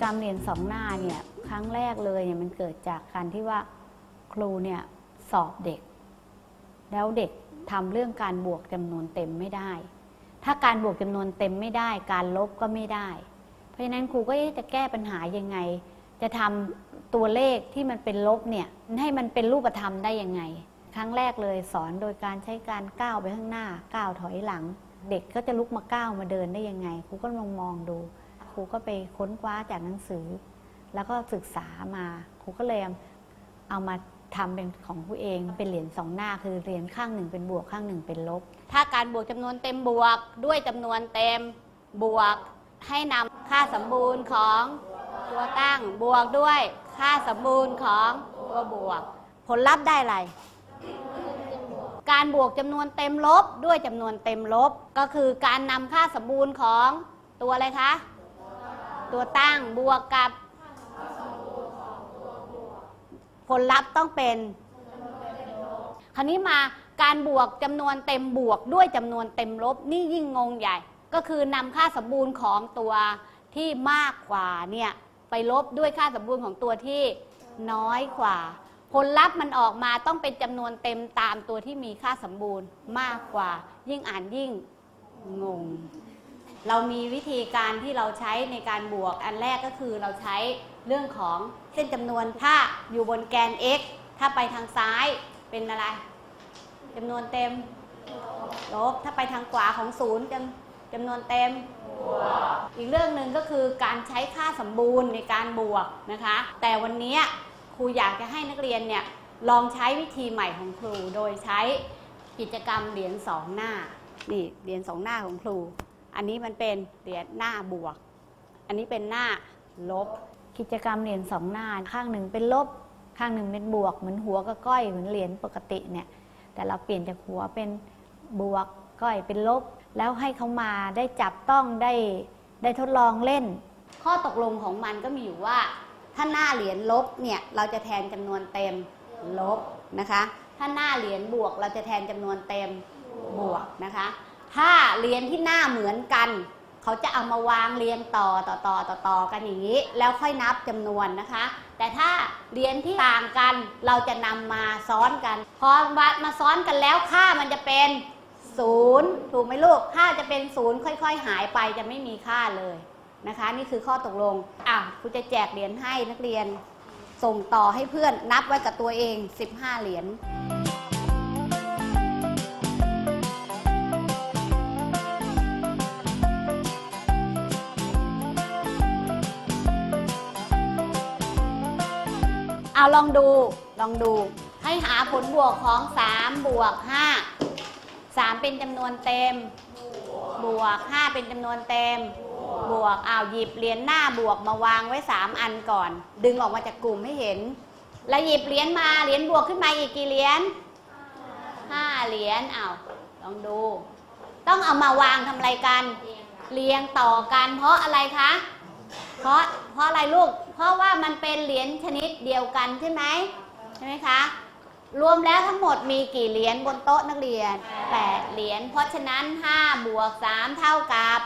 กรรมเหรียญสองหน้าเนี่ยครั้งแรกเลยเนี่ยมันเกิดจากการที่ว่าครูเนี่ยสอบเด็ก แล้วเด็กทำเรื่องการบวกจำนวนเต็มไม่ได้ ถ้าการบวกจำนวนเต็มไม่ได้ การลบก็ไม่ได้ เพราะฉะนั้นครูก็จะแก้ปัญหายังไง จะทำตัวเลขที่มันเป็นลบเนี่ยให้มันเป็นรูปธรรมได้ยังไง ครั้งแรกเลยสอนโดยการใช้การก้าวไปข้างหน้าก้าวถอยหลัง เด็กก็จะลุกมาก้าวมาเดินได้ยังไงครูก็ลองมองดู ครูก็ไปค้นคว้าจากหนังสือ แล้วก็ศึกษามาครูก็เลยเอามาทำเป็นของผู้เองเป็นเหรียญสองหน้าคือเหรียญข้างหนึ่งเป็นบวกข้างหนึ่งเป็นลบ ถ้าการบวกจำนวนเต็มบวก ด้วยจำนวนเต็มบวก ให้นำค่าสมบูรณ์ของตัวตั้งบวกด้วยค่าสมบูรณ์ของตัวบวก ผลลัพธ์ได้อะไร การบวกจำนวนเต็มลบด้วยจำนวนเต็มลบ ก็คือการนำค่าสมบูรณ์ของตัวอะไรคะ ตัวตั้งบวกกับ ผลลัพธ์ต้องเป็น คราวนี้มาการบวกจำนวนเต็มบวกด้วยจำนวนเต็มลบนี่ยิ่งงงใหญ่ ก็คือนำค่าสมบูรณ์ของตัวที่มากกว่าเนี่ยไปลบด้วยค่าสมบูรณ์ของตัวที่น้อยกว่า ผลลัพธ์มันออกมาต้องเป็นจำนวนเต็มตามตัวที่มีค่าสมบูรณ์มากกว่า ยิ่งอ่านยิ่งงง เรามีวิธีการที่เราใช้ในการบวก อันแรกก็คือเราใช้เรื่องของเส้นจำนวนถ้าอยู่บนแกน x ถ้าไปทางซ้ายเป็นอะไรจำนวนเต็ม ลบ ถ้าไปทางขวาของศูนย์จำจำนวนเต็ม อีกเรื่องหนึ่งก็คือการใช้ค่าสมบูรณ์ในการบวกนะคะ แต่วันนี้ครูอยากจะให้นักเรียนเนี่ยลองใช้วิธีใหม่ของครู โดยใช้กิจกรรมเหรียญสองหน้า นี่เหรียญสองหน้าของครู อันนี้มันเป็นเหรียญหน้าบวก อันนี้เป็นหน้าลบ กิจกรรมเหรียญสองหน้าข้างหนึ่งเป็นลบ ข้างหนึ่งเป็นบวก เหมือนหัวกับก้อยเหมือนเหรียญปกติเนี่ย แต่เราเปลี่ยนจากหัวเป็นบวกก้อยเป็นลบ แล้วให้เขามาได้จับต้องได้ได้ทดลองเล่น ข้อตกลงของมันก็มีอยู่ว่า ถ้าหน้าเหรียญลบเนี่ยเราจะแทนจำนวนเต็มลบนะคะ ถ้าหน้าเหรียญบวกเราจะแทนจำนวนเต็มบวกนะคะ ถ้าเหรียญที่หน้าเหมือนกัน เขาจะเอามาวางเรียงต่อต่อต่อต่อต่อกันอย่างนี้ แล้วค่อยนับจำนวนนะคะ แต่ถ้าเหรียญที่ต่างกันเราจะนำมาซ้อนกัน พอวัดมาซ้อนกันแล้วค่ามันจะเป็นศูนย์ถูกไหมลูกค่าจะเป็นศูนย์ค่อย ๆ หายไปจะไม่มีค่าเลยนะคะ นี่คือข้อตกลงอะครูจะแจกเหรียญให้นักเรียนส่งต่อให้เพื่อนนับไว้กับตัวเอง 15 เหรียญ เอาลองดูลองดู ให้หาผลบวกของ3บวก5 3 เป็นจำนวนเต็ม บวก 5 เป็นจำนวนเต็ม บวกอ้าวหยิบเหรียญหน้าบวกมาวางไว้ 3 อันก่อน ดึงออกมาจากกลุ่มให้เห็น แล้วหยิบเหรียญมาเหรียญบวกขึ้นมาอีกกี่เหรียญ5เหรียญอ้าวลองดู ต้องเอามาวางทำอะไรกัน เรียงต่อกันเพราะอะไรคะ เพราะเพราะอะไรลูก เพราะว่ามันเป็นเหรียญชนิดเดียวกันใช่ไหมใช่ไหมคะ รวมแล้วทั้งหมดมีกี่เหรียญบนโต๊ะนักเรียน 8 เหรียญ เพราะฉะนั้น 5 บวก 3 เท่ากับ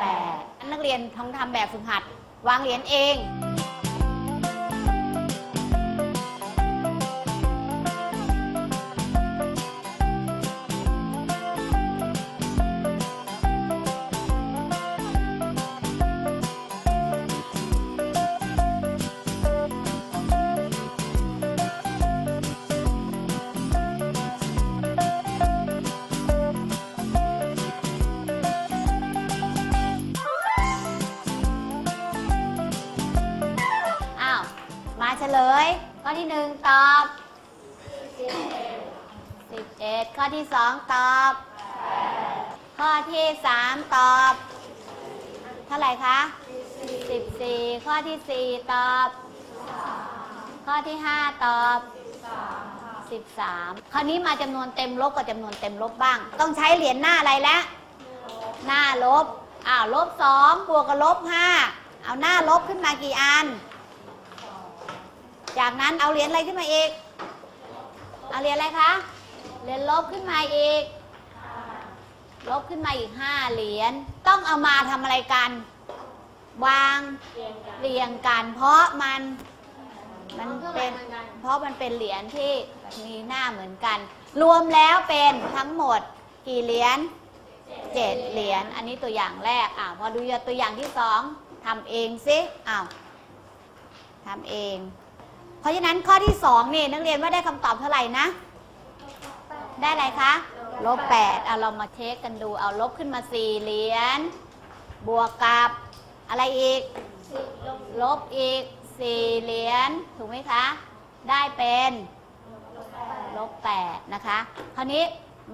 8 นักเรียนต้องทำแบบฝึกหัด วางเหรียญเอง ลย ข้อที่หนึ่งตอบสิบเอ็ดข้อที่สองตอบ ข้อที่สามตอบ เท่าไหร่คะสิบสี่ข้อที่สี่ตอบ ข้อที่ห้าตอบสิบสามคราวนี้มาจำนวนเต็มลบกับจำนวนเต็มลบบ้าง ต้องใช้เหรียญหน้าอะไรแล้วหน้าลบอ้าวลบสองบวกกับลบห้าเอาหน้าลบขึ้นมากี่อัน จากนั้นเอาเหรียญอะไรขึ้นมาอีก เอาเหรียญอะไรคะ เหรียญลบขึ้นมาอีก ลบขึ้นมาอีกห้าเหรียญ ต้องเอามาทำอะไรกัน วางเรียงกัน เพราะมันมันเป็นเพราะมันเป็นเหรียญที่มีหน้าเหมือนกัน รวมแล้วเป็นทั้งหมดกี่เหรียญเจ็ดเหรียญ อันนี้ตัวอย่างแรก อ่าพอดูตัวอย่างที่สองทำเองสิอ้าวทำเอง เพราะฉะนั้นข้อที่สองนี่นักเรียนว่าได้คำตอบเท่าไหร่นะ ได้อะไรคะลบแปดเอาเรามาเช็คกันดูเอาลบขึ้นมาสี่เหรียญบวกกับอะไรอีก ลบอีกสี่เหรียญถูกไหมคะ ได้เป็นลบแปดนะคะ คราวนี้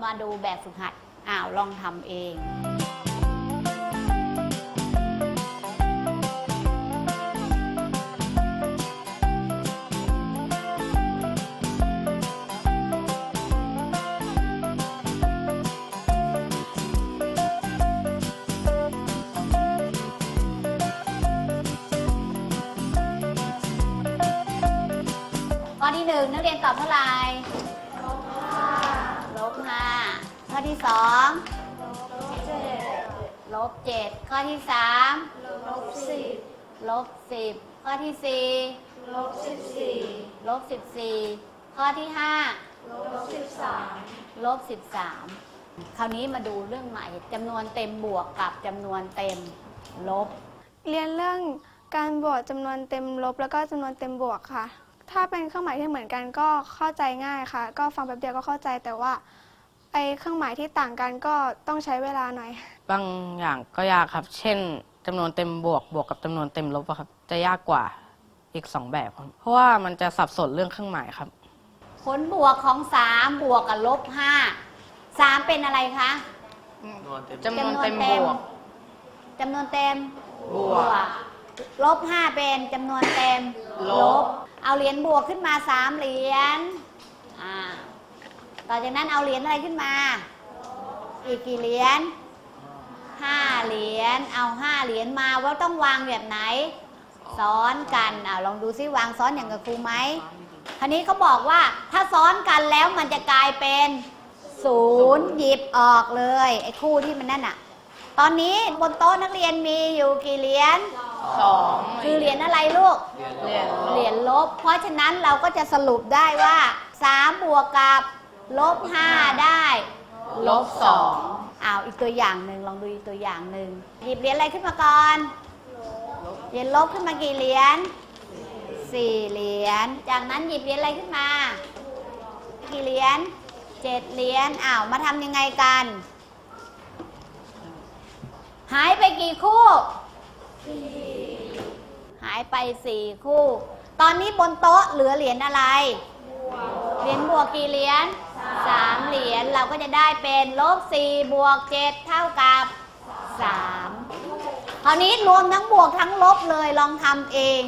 มาดูแบบฝึกหัดอ้าวลองทำเอง ที่หนึ่งนักเรียนตอบเท่าไหร่ลบห้าข้อที่สองลบเจ็ดข้อที่สามลบสิบลบสิบข้อที่สี่ลบสิบสี่ลบสิบสี่ข้อที่ห้าลบสิบสามลบสิบสามคราวนี้มาดูเรื่องใหม่จำนวนเต็มบวกกับจำนวนเต็มลบ เรียนเรื่องการบวกจำนวนเต็มลบแล้วก็จำนวนเต็มบวกค่ะ ถ้าเป็นเครื่องหมายที่เหมือนกันก็เข้าใจง่ายค่ะ ก็ฟังแป๊บเดียวก็เข้าใจแต่ว่าไอ้เครื่องหมายที่ต่างกันก็ต้องใช้เวลาหน่อย บางอย่างก็ยากครับ เช่นจำนวนเต็มบวกบวกกับจำนวนเต็มลบอะครับ จะยากกว่าอีกสองแบบครับ เพราะว่ามันจะสับสนเรื่องเครื่องหมายครับ ผลบวกของ 3 บวกกับลบ5 3เป็นอะไรคะจำนวนเต็มบวกจำนวนเต็มบวกลบ5เป็นจำนวนเต็มลบ เอาเหรียญบวกขึ้นมา3เหรียญอ่าต่อจากนั้นเอาเหรียญอะไรขึ้นมา อีกกี่เหรียญ5เหรียญเอา5เหรียญมาว่าต้องวางแบบไหน ซ้อนกันอ่าลองดูซิวางซ้อนอย่างกับครูไหมคราวนี้เขาบอกว่าถ้าซ้อนกันแล้วมันจะกลายเป็นศูนย์หยิบออกเลยไอ้คู่ที่มันนั่นอะตอนนี้บนโต๊ะนักเรียนมีอยู่กี่เหรียญ สองคือเหรียญอะไรลูก เหรียญเหรียญลบ เพราะฉะนั้นเราก็จะสรุปได้ว่า3บวกกับลบ5ได้ ลบสองอ้าวอีกตัวอย่างหนึ่งลองดูอีกตัวอย่างหนึ่งหยิบเหรียญอะไรขึ้นมาก่อนเหรียญลบขึ้นมากี่เหรียญสี่เหรียญจากนั้นหยิบเหรียญอะไรขึ้นมา กี่เหรียญเจ็ดเหรียญอ้าวมาทำยังไงกัน หายไปกี่คู่ หายไปสี่คู่ ตอนนี้บนโต๊ะเหลือเหรียญอะไร เหรียญบวกกี่เหรียญสามเหรียญเราก็จะได้เป็นลบสี่บวกเจ็ดเท่ากับสามคราวนี้รวมทั้งบวกทั้งลบเลยลองทำเอง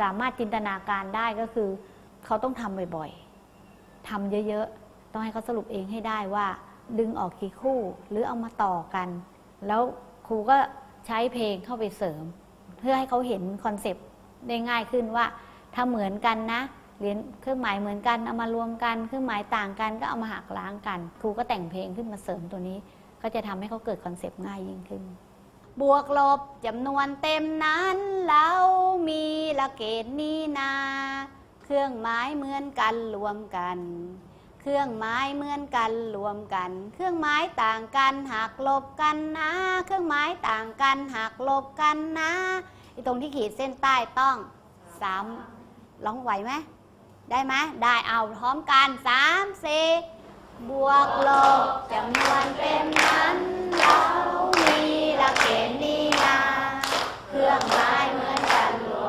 สามารถจินตนาการได้ก็คือ เขาต้องทำบ่อยๆทำเยอะๆ ต้องให้เขาสรุปเองให้ได้ว่า ดึงออกกี่คู่หรือเอามาต่อกัน แล้วครูก็ใช้เพลงเข้าไปเสริม เพื่อให้เขาเห็นคอนเซปต์ได้ง่ายขึ้นว่า ถ้าเหมือนกันนะเรียนเครื่องหมายเหมือนกันเอามารวมกัน เครื่องหมายต่างกันก็เอามาหักล้างกัน ครูก็แต่งเพลงขึ้นมาเสริมตัวนี้ ก็จะทำให้เขาเกิดคอนเซปต์ง่ายยิ่งขึ้น บวกลบจำนวนเต็มนั้นเรามีละเกณฑ์นี้นา เครื่องหมายเหมือนกันรวมกัน เครื่องหมายเหมือนกันรวมกัน เครื่องหมายต่างกันหักลบกันนะ เครื่องหมายต่างกันหักลบกันนะไอ้ตรงที่ขีดเส้นใต้ต้องซ้ำร้องไหวไหมได้ไหมได้เอาพร้อมกันสามสี่บวกลบจำนวนเต็มนั้นเรามี ละเกณฑ์นี้นาเครื่องหมายเหมือนกันรว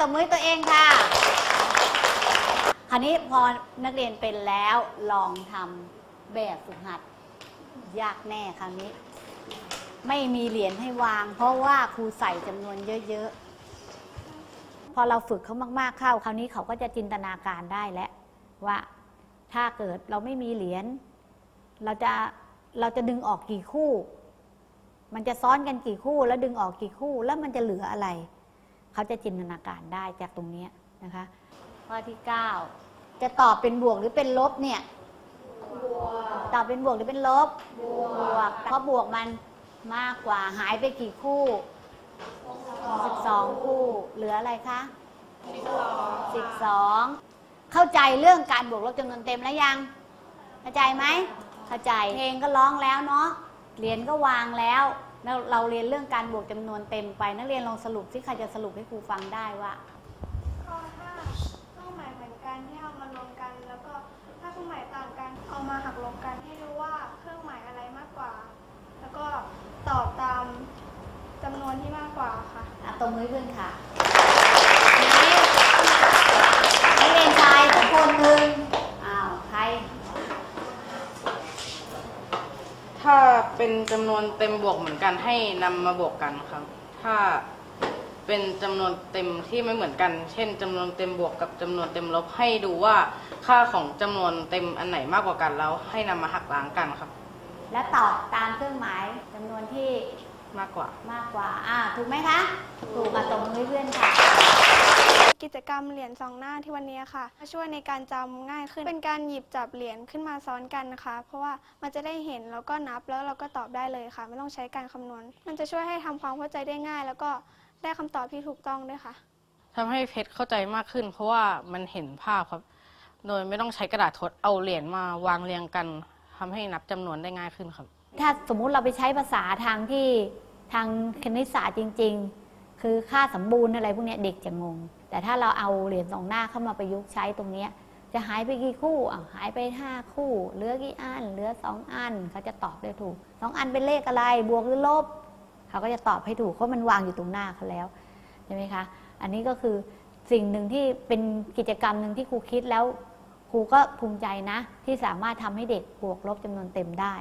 ตบมือตัวเองค่ะ คราวนี้พอนักเรียนเป็นแล้วลองทำแบบฝึกหัด ยากแน่คราวนี้ ไม่มีเหรียญให้วาง เพราะว่าครูใส่จำนวนเยอะๆ พอเราฝึกเขามากๆเข้า คราวนี้เขาก็จะจินตนาการได้แล้วว่าถ้าเกิดเราไม่มีเหรียญเราจะเราจะดึงออกกี่คู่ มันจะซ้อนกันกี่คู่ แล้วดึงออกกี่คู่ แล้วมันจะเหลืออะไร เขาจะจินตนาการได้จากตรงเนี้ยนะคะข้อที่ 9 จะตอบเป็นบวกหรือเป็นลบเนี่ยตอบเป็นบวกหรือเป็นลบบวกเพราะบวกมันมากกว่าหายไปกี่คู่12คู่ เหลืออะไรคะ12เข้าใจเรื่องการบวกลบจำนวนเต็มแล้วยัง เข้าใจไหมเข้าใจเพลงก็ร้องแล้วเนาะเหรียญก็วางแล้ว แล้วเราเรียนเรื่องการบวกจำนวนเต็มไป นักเรียนลองสรุปที่ใครจะสรุปให้ครูฟังได้ว่าข้อห้าเครื่องหมายเหมือนกันที่เอามารวมกัน แล้วก็ถ้าเครื่องหมายต่างกันเอามาหักลบกันให้ดูว่าเครื่องหมายอะไรมากกว่า แล้วก็ตอบตามจำนวนที่มากกว่าค่ะอะตรงมือขึ้นค่ะนี่นักเรียนชายสักคนหนึ่งอ้าว ใคร ถ้า เป็นจำนวนเต็มบวกเหมือนกันให้นำมาบวกกันครับ ถ้าเป็นจำนวนเต็มที่ไม่เหมือนกัน เช่นจำนวนเต็มบวกกับจำนวนเต็มลบให้ดูว่าค่าของจำนวนเต็มอันไหนมากกว่ากันแล้วให้นำมาหักล้างกันครับ และตอบตามเครื่องหมายจำนวนที่ มากกว่า มากกว่า อ่า ถูกไหมคะ ถูกอะตรงมือให้เพื่อนค่ะ กิจกรรมเหรียญสองหน้าที่วันนี้ค่ะช่วยในการจำง่ายขึ้น เป็นการหยิบจับเหรียญขึ้นมาซ้อนกันนะคะ เพราะว่ามันจะได้เห็นแล้วก็นับแล้วเราก็ตอบได้เลยค่ะ ไม่ต้องใช้การคำนวณ มันจะช่วยให้ทำความเข้าใจได้ง่าย แล้วก็ได้คำตอบที่ถูกต้องด้วยค่ะ ทำให้เพชรเข้าใจมากขึ้น เพราะว่ามันเห็นภาพครับ โดยไม่ต้องใช้กระดาษทดเอาเหรียญมาวางเรียงกันทำให้นับจำนวนได้ง่ายขึ้นครับ ถ้าสมมุติเราไปใช้ภาษาทางที่ทางคณิตศาสตร์จริง ๆ คือค่าสมบูรณ์อะไรพวกนี้เด็กจะงง แต่ถ้าเราเอาเหรียญสองหน้าเข้ามาประยุกต์ใช้ตรงนี้จะหายไปกี่คู่อะหายไปห้าคู่เหลือกี่อันเหลือสองอันเขาจะตอบได้ถูกสองอันเป็นเลขอะไรบวกหรือลบเขาก็จะตอบให้ถูกเพราะมันวางอยู่ตรงหน้าเขาแล้วใช่ไหมคะอันนี้ก็คือสิ่งหนึ่งที่เป็นกิจกรรมหนึ่งที่ครูคิดแล้วครูก็ภูมิใจนะ ที่สามารถทำให้เด็กบวกลบจำนวนเต็มได้